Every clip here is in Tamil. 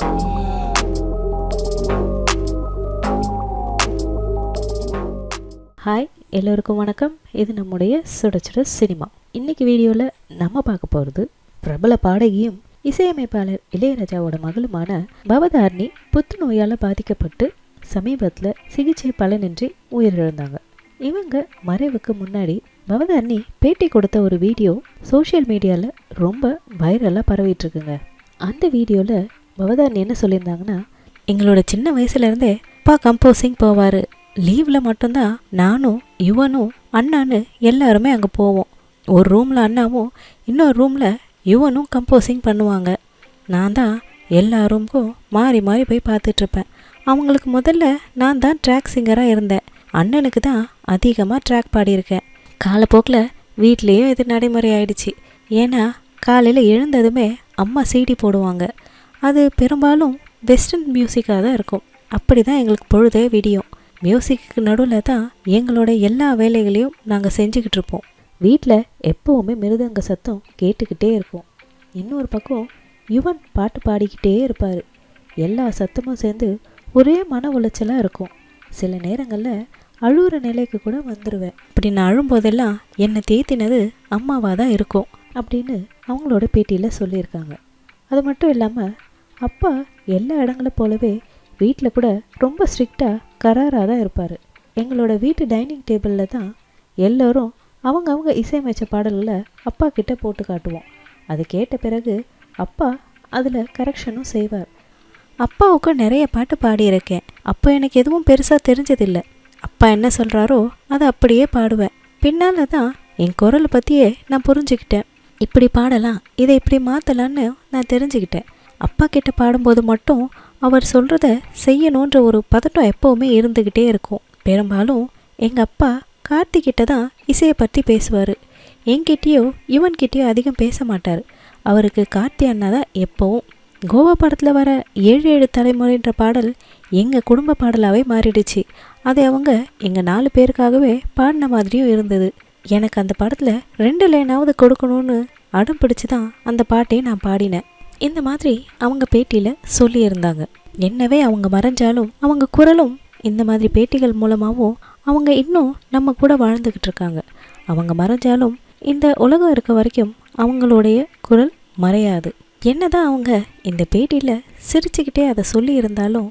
ஹாய் எல்லோருக்கும் வணக்கம். இது நம்முடைய சுட சுட சினிமா. இன்னைக்கு வீடியோவில் நம்ம பார்க்க போகிறது பிரபல பாடகியும் இசையமைப்பாளர் இளையராஜாவோட மகளுமான பவதாரணி புற்றுநோயால் பாதிக்கப்பட்டு சமீபத்தில் சிகிச்சை பலனின்றி உயிரிழந்தாங்க. இவங்க மறைவுக்கு முன்னாடி பவதாரணி பேட்டி கொடுத்த ஒரு வீடியோ சோஷியல் மீடியாவில் ரொம்ப வைரலாக பரவிட்டுருக்குங்க அந்த வீடியோவில் பவதாரணி என்ன சொல்லியிருந்தாங்கன்னா எங்களோட சின்ன வயசுலேருந்தே அப்பா கம்போசிங் போவார். லீவில் மட்டும்தான் நானும் யுவனும் அண்ணான்னு எல்லாருமே அங்கே போவோம். ஒரு ரூமில் அண்ணாவும் இன்னொரு ரூமில் யுவனும் கம்போசிங் பண்ணுவாங்க. நான் தான் எல்லா ரூமுக்கும் மாறி மாறி போய் பார்த்துட்ருப்பேன். அவங்களுக்கு முதல்ல நான் தான் ட்ராக் சிங்கராக இருந்தேன். அண்ணனுக்கு தான் அதிகமாக ட்ராக் பாடியிருக்கேன். காலப்போக்கில் வீட்லேயும் இது நடைமுறை ஆயிடுச்சு. ஏன்னா காலையில் எழுந்ததுமே அம்மா சீடி போடுவாங்க. அது பெரும்பாலும் வெஸ்டர்ன் மியூசிக்காக தான் இருக்கும். அப்படி தான் எங்களுக்கு பொழுதே விடியும். மியூசிக்கு நடுவில் தான் எங்களோட எல்லா வேலைகளையும் நாங்கள் செஞ்சுக்கிட்டு இருப்போம். வீட்டில் எப்போவுமே மிருதங்க சத்தம் கேட்டுக்கிட்டே இருக்கும் இன்னொரு பக்கம் யுவன் பாட்டு பாடிக்கிட்டே இருப்பார். எல்லா சத்தமும் சேர்ந்து ஒரே மன உளைச்சலாக இருக்கும். சில நேரங்களில் அழுகிற நிலைக்கு கூட வந்துடுவேன் இப்படி நான் அழும்போதெல்லாம் என்னை தேத்தினது அம்மாவாக தான் இருக்கும் அப்படின்னு அவங்களோட பேட்டியில் சொல்லியிருக்காங்க. அது மட்டும் இல்லாமல் அப்பா எல்லா இடங்களை போலவே வீட்டில் கூட ரொம்ப ஸ்ட்ரிக்டாக கராராக தான் இருப்பார். எங்களோட வீட்டு டைனிங் டேபிளில் தான் எல்லோரும் அவங்க அவங்க இசையமைச்ச பாடல்களை அப்பா கிட்ட போட்டு காட்டுவோம். அது கேட்ட பிறகு அப்பா அதில் கரெக்ஷனும் செய்வார். அப்பாவுக்கும் நிறைய பாட்டு பாடியிருக்கேன். அப்போ எனக்கு எதுவும் பெருசாக தெரிஞ்சதில்லை. அப்பா என்ன சொல்கிறாரோ அதை அப்படியே பாடுவேன். பின்னால் தான் என் குரலை பற்றியே நான் புரிஞ்சுக்கிட்டேன். இப்படி பாடலாம் இதை இப்படி மாற்றலான்னு நான் தெரிஞ்சுக்கிட்டேன். அப்பா கிட்ட பாடும்போது மட்டும் அவர் சொல்கிறத செய்யணுன்ற ஒரு பதட்டம் எப்போவுமே இருந்துக்கிட்டே இருக்கும். பெரும்பாலும் எங்கள் அப்பா கார்த்திகிட்ட தான் இசையை பற்றி பேசுவார். என்கிட்டயோ இவன்கிட்டயோ அதிகம் பேச மாட்டார். அவருக்கு கார்த்தி அண்ணா தான் எப்போவும். கோவா படத்தில் வர ஏழு ஏழு தலைமுறைன்ற பாடல் எங்கள் குடும்ப பாடலாகவே மாறிடுச்சு. அதை அவங்க எங்கள் நாலு பேருக்காகவே பாடின மாதிரியும் இருந்தது. எனக்கு அந்த படத்தில் ரெண்டு லைனாவது கொடுக்கணும்னு அடம் பிடிச்சி தான் அந்த பாட்டையும் நான் பாடினேன். இந்த மாதிரி அவங்க பேட்டியில் சொல்லியிருந்தாங்க. என்னவே அவங்க மறைஞ்சாலும் அவங்க குரலும் இந்த மாதிரி பேட்டிகள் மூலமாகவும் அவங்க இன்னும் நம்ம கூட வாழ்ந்துக்கிட்டு இருக்காங்க. அவங்க மறைஞ்சாலும் இந்த உலகம் இருக்க வரைக்கும் அவங்களுடைய குரல் மறையாது. என்னதான் அவங்க இந்த பேட்டியில் சிரிச்சுக்கிட்டே அதை சொல்லியிருந்தாலும்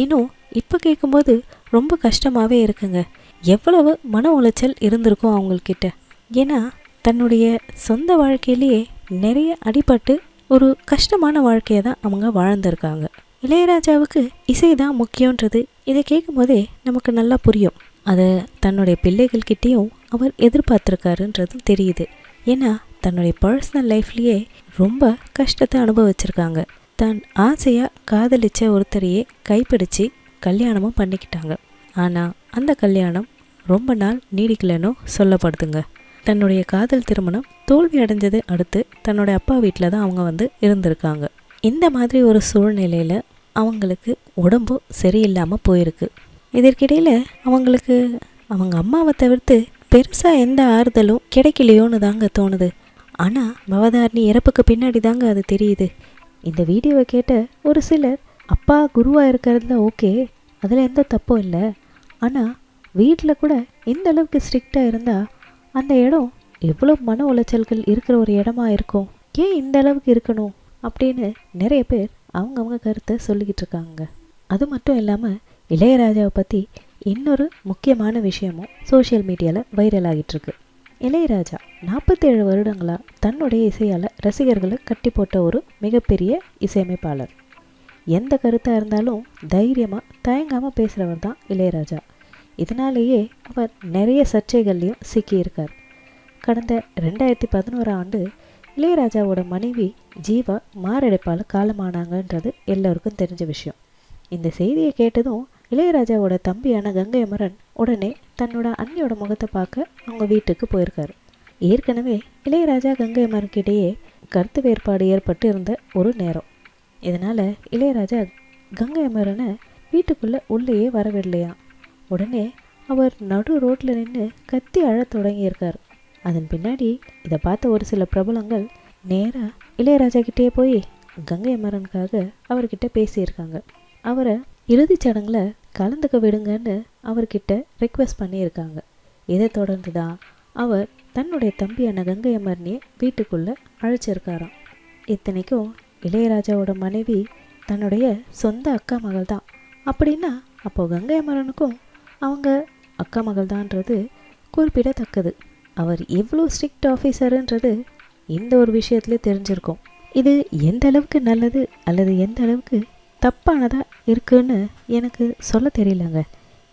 ஏனோ இப்போ கேட்கும்போது ரொம்ப கஷ்டமாகவே இருக்குங்க. எவ்வளவு மன உளைச்சல் இருந்திருக்கும் அவங்கக்கிட்ட ஏன்னா தன்னுடைய சொந்த வாழ்க்கையிலேயே நிறைய அடிபட்டு ஒரு கஷ்டமான வாழ்க்கையை தான் அவங்க வாழ்ந்திருக்காங்க. இளையராஜாவுக்கு இசை தான் முக்கியன்றது இதை கேட்கும்போதே நமக்கு நல்லா புரியும். அதை தன்னுடைய பிள்ளைகள்கிட்டேயும் அவர் எதிர்பார்த்துருக்காருன்றதும் தெரியுது. ஏன்னா தன்னுடைய பர்சனல் லைஃப்லேயே ரொம்ப கஷ்டத்தை அனுபவிச்சிருக்காங்க. தான் ஆசையாக காதலிச்ச ஒருத்தரையே கைப்பிடிச்சு கல்யாணமும் பண்ணிக்கிட்டாங்க. ஆனால் அந்த கல்யாணம் ரொம்ப நாள் நீடிக்கலைன்னு சொல்லப்படுதுங்க. தன்னுடைய காதல் திருமணம் தோல்வி அடைஞ்சது அடுத்து தன்னோட அப்பா வீட்டில் தான் அவங்க வந்து இருந்திருக்காங்க. இந்த மாதிரி ஒரு சூழ்நிலையில் அவங்களுக்கு உடம்பு சரியில்லாமல் போயிருக்கு. இதற்கிடையில் அவங்களுக்கு அவங்க அம்மாவை தவிர்த்து பெருசாக எந்த ஆறுதலும் கிடைக்கலையோன்னு தாங்க தோணுது. ஆனால் பவதாரணி இறப்புக்கு பின்னாடி தாங்க அது தெரியுது. இந்த வீடியோவை கேட்ட ஒரு சிலர் அப்பா குருவாக இருக்கிறதுல ஓகே அதில் எந்த தப்பும் இல்லை. ஆனால் வீட்டில் கூட இந்த அளவுக்கு ஸ்ட்ரிக்டாக இருந்தால் அந்த இடம் எவ்வளோ மன உளைச்சல்கள் இருக்கிற ஒரு இடமா இருக்கும்? ஏன் இந்த அளவுக்கு இருக்கணும்? அப்படின்னு நிறைய பேர் அவங்கவுங்க கருத்தை சொல்லிக்கிட்டு இருக்காங்க. அது மட்டும் இல்லாமல் இளையராஜாவை பற்றி இன்னொரு முக்கியமான விஷயமும் சோஷியல் மீடியாவில் வைரல் ஆகிட்டுருக்கு இளையராஜா நாற்பத்தேழு வருடங்களாக தன்னுடைய இசையால் ரசிகர்களை கட்டி போட்ட ஒரு மிகப்பெரிய இசையமைப்பாளர். எந்த கருத்தாக இருந்தாலும் தைரியமாக தயங்காமல் பேசுகிறவர் தான் இளையராஜா. இதனாலேயே அவர் நிறைய சர்ச்சைகள்லையும் சிக்கியிருக்கார். கடந்த ரெண்டாயிரத்தி பதினோரு ஆண்டு இளையராஜாவோட மனைவி ஜீவா மாரடைப்பால் காலமானாங்கன்றது எல்லோருக்கும் தெரிஞ்ச விஷயம். இந்த செய்தியை கேட்டதும் இளையராஜாவோட தம்பியான கங்கை அமரன் உடனே தன்னோட அண்ணியோட முகத்தை பார்க்க அவங்க வீட்டுக்கு போயிருக்காரு. ஏற்கனவே இளையராஜா கங்கை அமரன்கிட்டேயே கருத்து வேறுபாடு ஏற்பட்டு இருந்த ஒரு நேரம். இதனால் இளையராஜா கங்கை அமரனை வீட்டுக்குள்ளே உள்ளேயே வரவில்லையா உடனே அவர் நடு ரோட்டில் நின்று கத்தி அழத் தொடங்கியிருக்கார். அதன் பின்னாடி இதை பார்த்த ஒரு சில பிரபலங்கள் நேராக இளையராஜா கிட்டே போய் கங்கை அமரனுக்காக அவர்கிட்ட பேசியிருக்காங்க. அவரை இறுதிச் சடங்கில் கலந்துக்க விடுங்கன்னு அவர்கிட்ட ரெக்வெஸ்ட் பண்ணியிருக்காங்க. இதை தொடர்ந்து தான் அவர் தன்னுடைய தம்பியான கங்கை அமரனையே வீட்டுக்குள்ளே அழைச்சிருக்காராம். இத்தனைக்கும் இளையராஜாவோட மனைவி தன்னுடைய சொந்த அக்கா மகள் தான் அப்படின்னா அப்போ கங்கை அமரனுக்கும் அவங்க அக்கா மகள் தான்றது குறிப்பிடத்தக்கது. அவர் எவ்வளோ ஸ்ட்ரிக்ட் ஆஃபீஸருன்றது இந்த ஒரு விஷயத்துல தெரிஞ்சிருக்கும். இது எந்த அளவுக்கு நல்லது அல்லது எந்த அளவுக்கு தப்பானதாக இருக்குன்னு எனக்கு சொல்ல தெரியலங்க.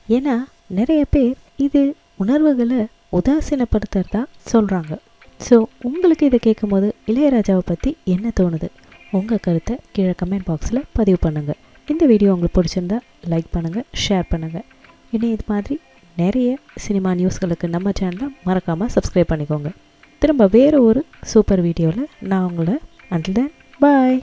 ஏன்னா நிறைய பேர் இது உணர்வுகளை உதாசீனப்படுத்துறதா சொல்கிறாங்க ஸோ உங்களுக்கு இதை கேட்கும்போது இளையராஜாவை பற்றி என்ன தோணுது? உங்கள் கருத்தை கீழே கமெண்ட் பாக்ஸில் பதிவு பண்ணுங்கள் இந்த வீடியோ உங்களுக்கு பிடிச்சிருந்தா லைக் பண்ணுங்கள் ஷேர் பண்ணுங்கள் இன்னும் இது மாதிரி நிறைய சினிமா நியூஸ்களுக்கு நம்ம சேனலை மறக்காமல் சப்ஸ்கிரைப் பண்ணிக்கோங்க. திரும்ப வேறு ஒரு சூப்பர் வீடியோவில் நான் உங்களை அண்டில் பாய்